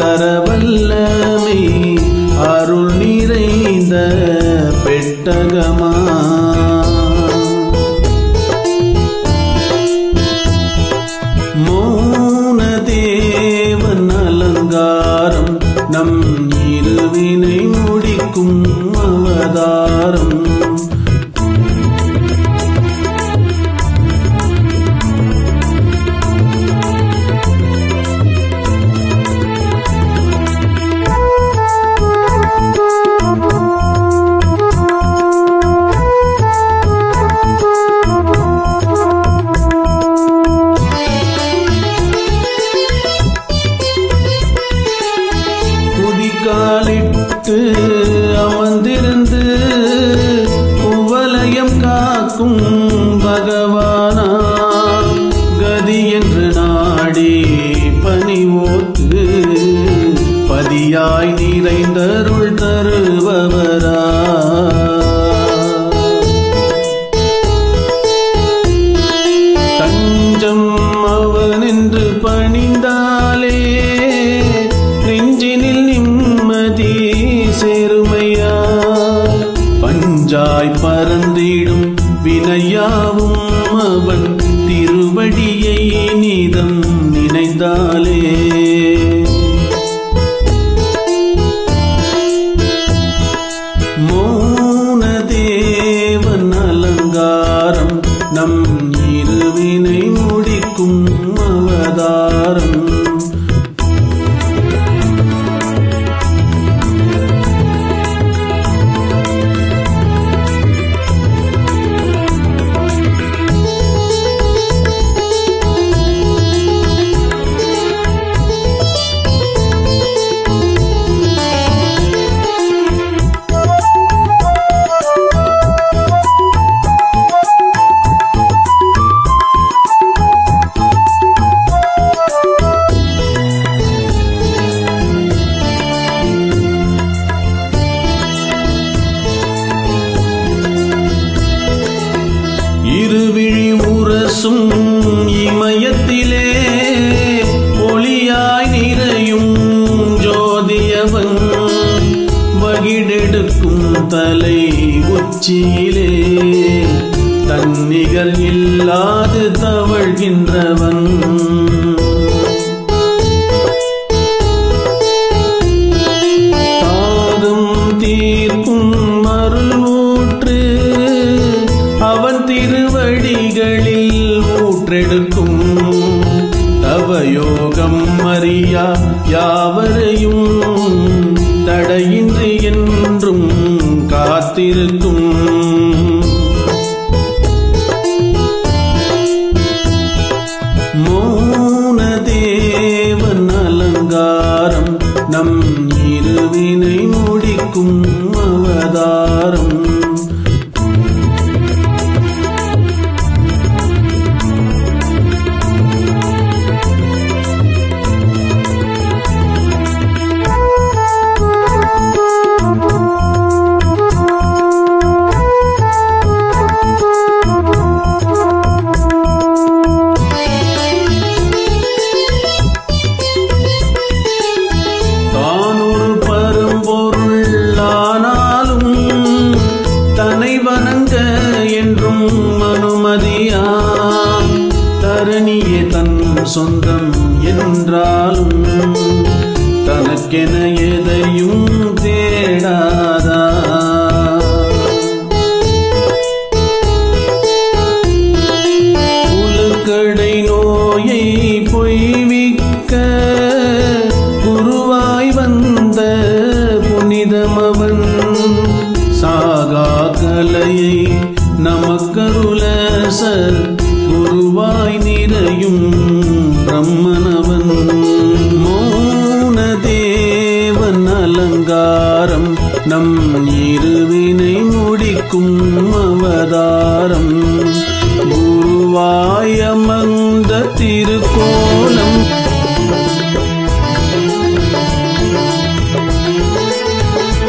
தரவல்ல. காத்து அமர்ந்திருந்து உவலயம் காக்கும் பகவானா கதி என்று நாடி பணிவோத்து பதியாய் நிறைந்தருள் தருபவரா. தஞ்சம் அவன் என்று பணிந்தாலே முடிக்கும் அவதாரம் இமயத்திலே ஒளியாய் நிறையும் ஜோதியவன். வகிடெடுக்கும் தலை உச்சியிலே தன்னிகர் இல்லாது தவழ்கின்றவன். தாரும் தீர்க்கும் அருள் ஊற்று அவன் திருவடிகளில் ஊற்றெடுக்கும் தவயோகம் மரியா யாவரையும் தடையின்றி என்றும் காத்திருக்கும். என்றும் அனுமதியா தரணியே தன் சொந்தம் என்றாலும் தனக்கென எதையும் இருவினை முடிக்கும் அவதாரம். குருவாயம